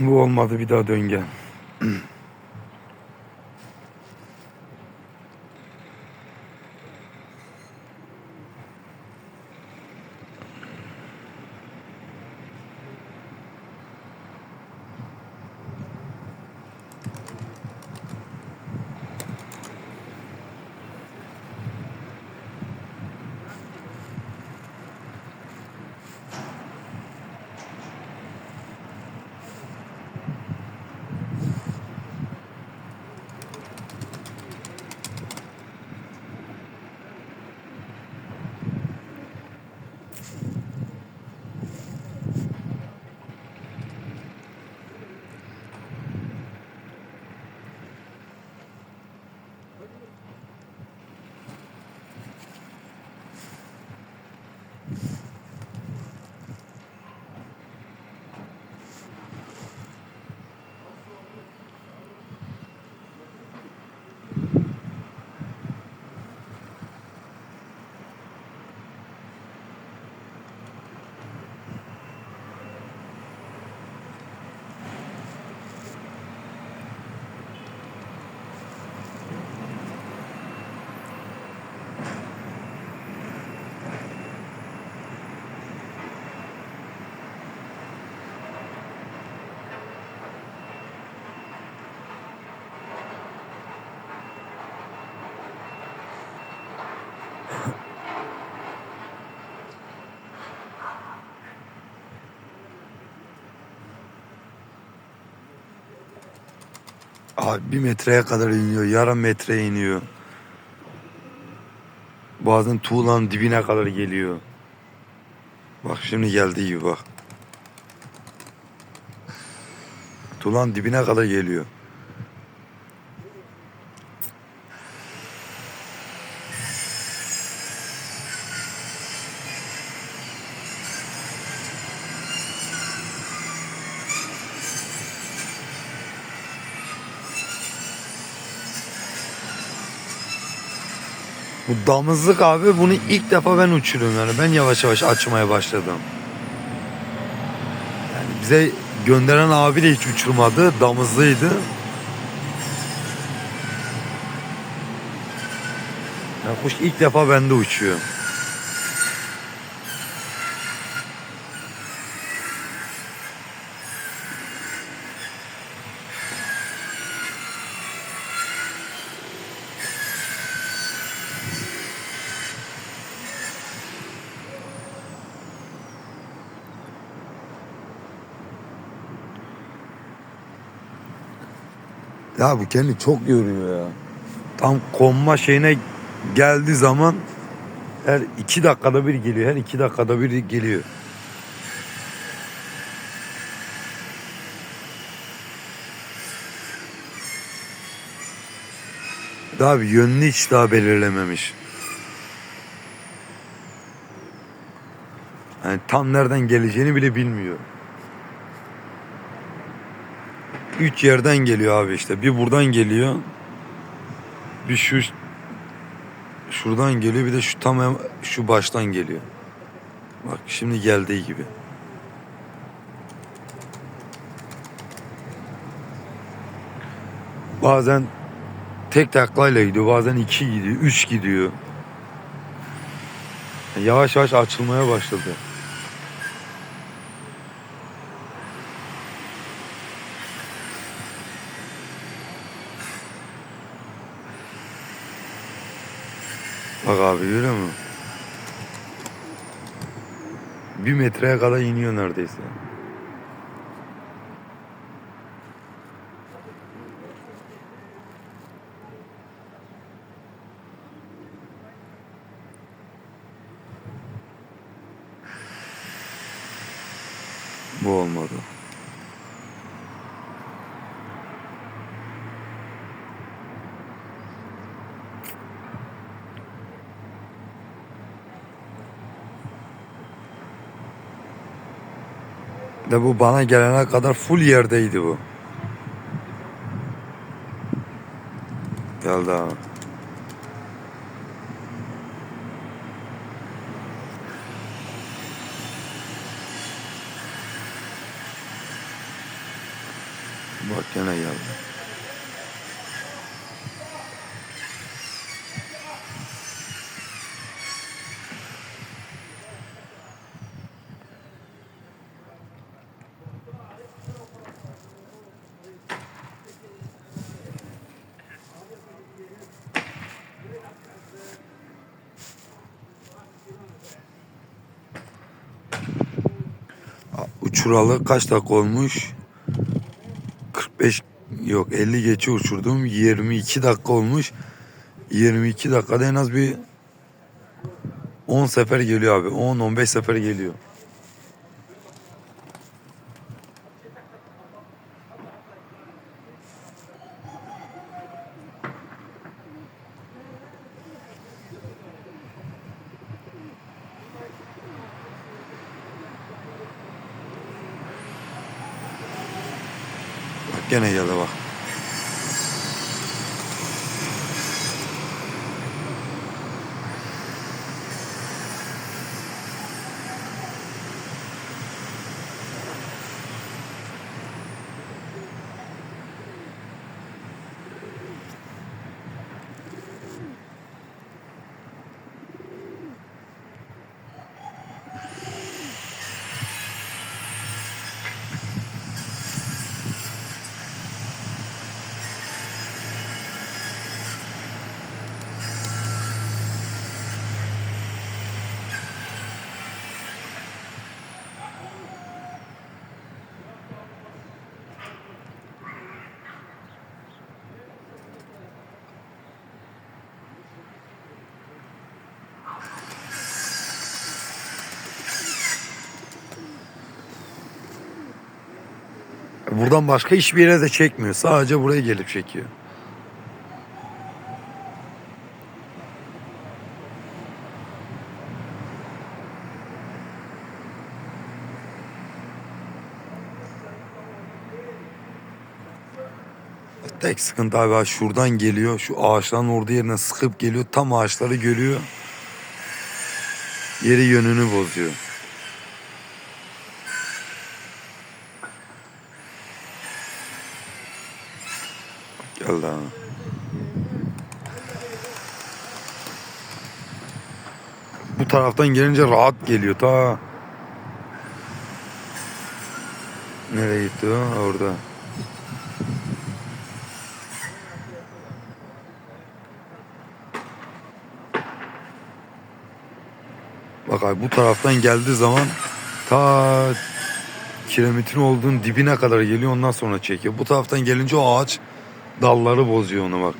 Bu olmadı bir daha dön gel. Abi bir metreye kadar iniyor. Yarım metre iniyor. Bazen tuğlanın dibine kadar geliyor. Bak şimdi geldiği gibi bak. Tuğlanın dibine kadar geliyor. Damızlık abi bunu ilk defa ben uçuruyorum yani. Ben yavaş yavaş açmaya başladım. Yani bize gönderen abi de hiç uçurmadı. Damızlıydı. Yani kuş ilk defa bende uçuyor. Ya bu kendi çok yoruyor ya. Tam konma şeyine geldiği zaman her iki dakikada bir geliyor. Her iki dakikada bir geliyor. Daha bir yönünü hiç daha belirlememiş. Yani tam nereden geleceğini bile bilmiyor. Üç yerden geliyor abi işte. Bir buradan geliyor. Bir şu şuradan geliyor. Bir de şu tam şu baştan geliyor. Bak şimdi geldiği gibi. Bazen tek taklayla gidiyor. Bazen iki gidiyor. Üç gidiyor. Yavaş yavaş açılmaya başladı. Bak abi görüyor musun? Bir metreye kadar iniyor neredeyse. Bu olmadı. De bu bana gelene kadar full yerdeydi bu. Geldi abi. Bak gene geldi. Uçuralı kaç dakika olmuş? 45 yok 50 geçe uçurdum. 22 dakika olmuş. 22 dakikada en az bir 10 sefer geliyor abi. 10-15 sefer geliyor. Bak gene geldi bak. Buradan başka hiçbir yere de çekmiyor. Sadece buraya gelip çekiyor. Tek sıkıntı abi şuradan geliyor. Şu ağaçların orada yerine sıkıp geliyor. Tam ağaçları görüyor. Yeri yönünü bozuyor. Ha. Bu taraftan gelince rahat geliyor ta. Nereye gitti o? Orada. Bak abi bu taraftan geldiği zaman ta kiremitin olduğun dibine kadar geliyor ondan sonra çekiyor. Bu taraftan gelince o ağaç dalları bozuyor onu bak.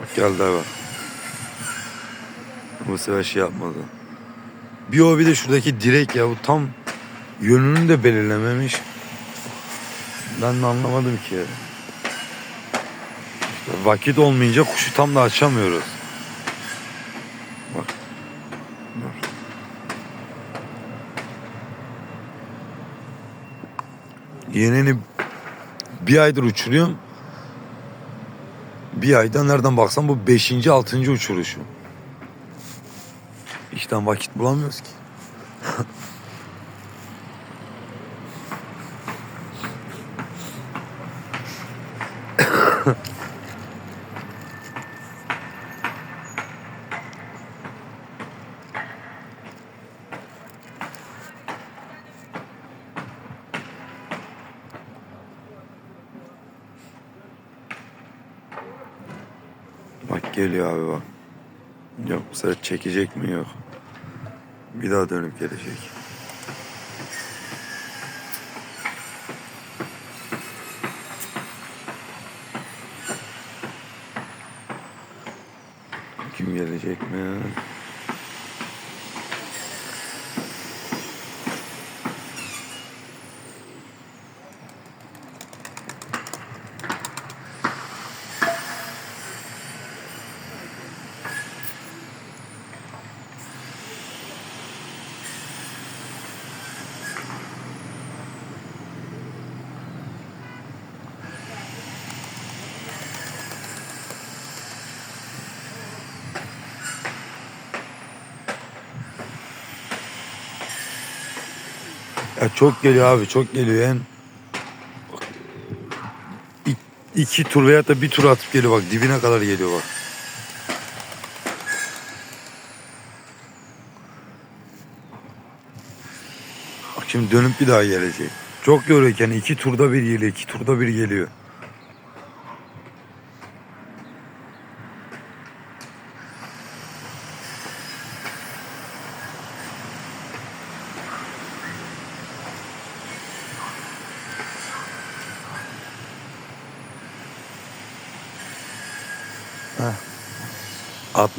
Bak geldi abi. Bu sefer şey yapmadı. Bir o bir de şuradaki direk ya bu tam yönünü de belirlememiş. Ben de anlamadım ki. İşte vakit olmayınca kuşu tam da açamıyoruz. Bak. Dur. Yeğenini bir aydır uçuruyorum. Bir ayda nereden baksan bu beşinci, altıncı uçuruşu. İşten vakit bulamıyoruz ki. Bak geliyor abi bak. Yok bu çekecek mi yok. Bir daha dönüp gelecek. Kim gelecek mi? Ya çok geliyor abi çok geliyor en iki tur veya da bir tur atıp geliyor bak dibine kadar geliyor bak. Bak şimdi dönüp bir daha gelecek. Çok yoruyor yani iki turda bir geliyor, iki turda bir geliyor.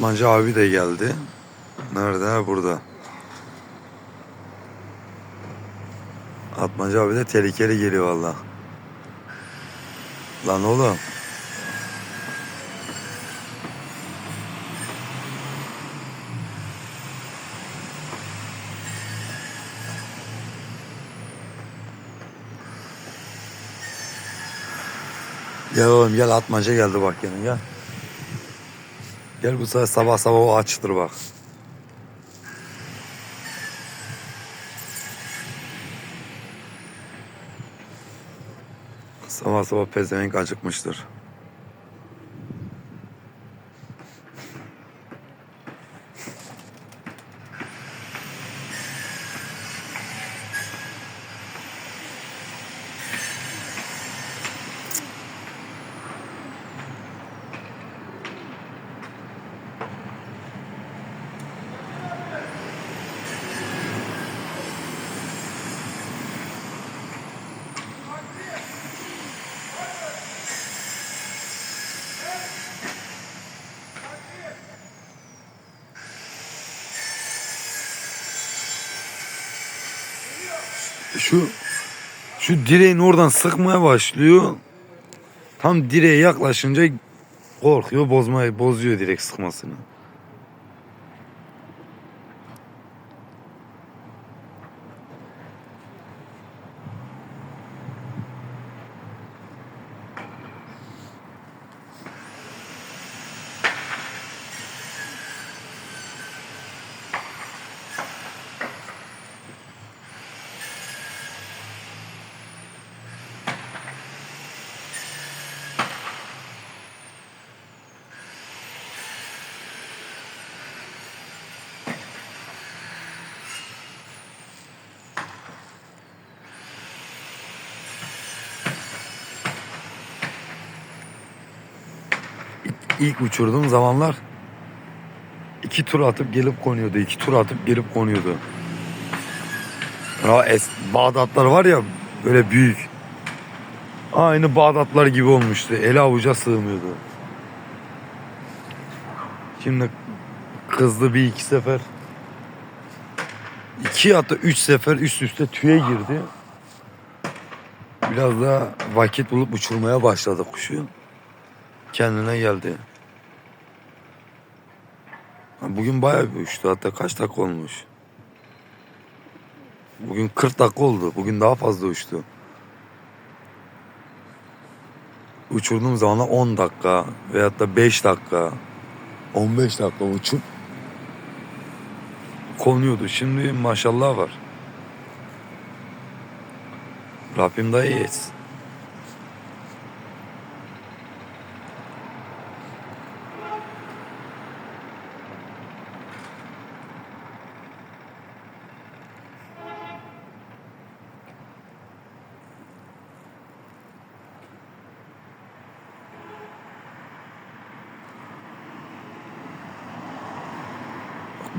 Atmancı abi de geldi. Nerede? Burada. Atmancı abi de tehlikeli geliyor valla. Lan oğlum. Gel oğlum gel atmaca geldi bak yine gel. Gel bu sefer sabah sabah o açtır bak. Sabah sabah pezevenk acıkmıştır. Şu şu direğin oradan sıkmaya başlıyor. Tam direğe yaklaşınca korkuyor, bozmaya bozuyor direk sıkmasını. İlk uçurduğum zamanlar iki tur atıp gelip konuyordu. iki tur atıp gelip konuyordu. Ya es Bağdatlar var ya böyle büyük. Aynı Bağdatlar gibi olmuştu. Eli avuca sığmıyordu. Şimdi kızdı bir iki sefer. iki hatta üç sefer üst üste tüye girdi. Biraz da vakit bulup uçurmaya başladı kuşu. Kendine geldi. Bugün bayağı bir uçtu. Hatta kaç dakika olmuş? Bugün 40 dakika oldu. Bugün daha fazla uçtu. Uçurduğum zaman 10 dakika veyahut da 5 dakika 15 dakika uçup konuyordu. Şimdi maşallah var. Rabbim daha iyi etsin.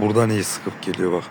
Buradan iyi sıkıp geliyor bak.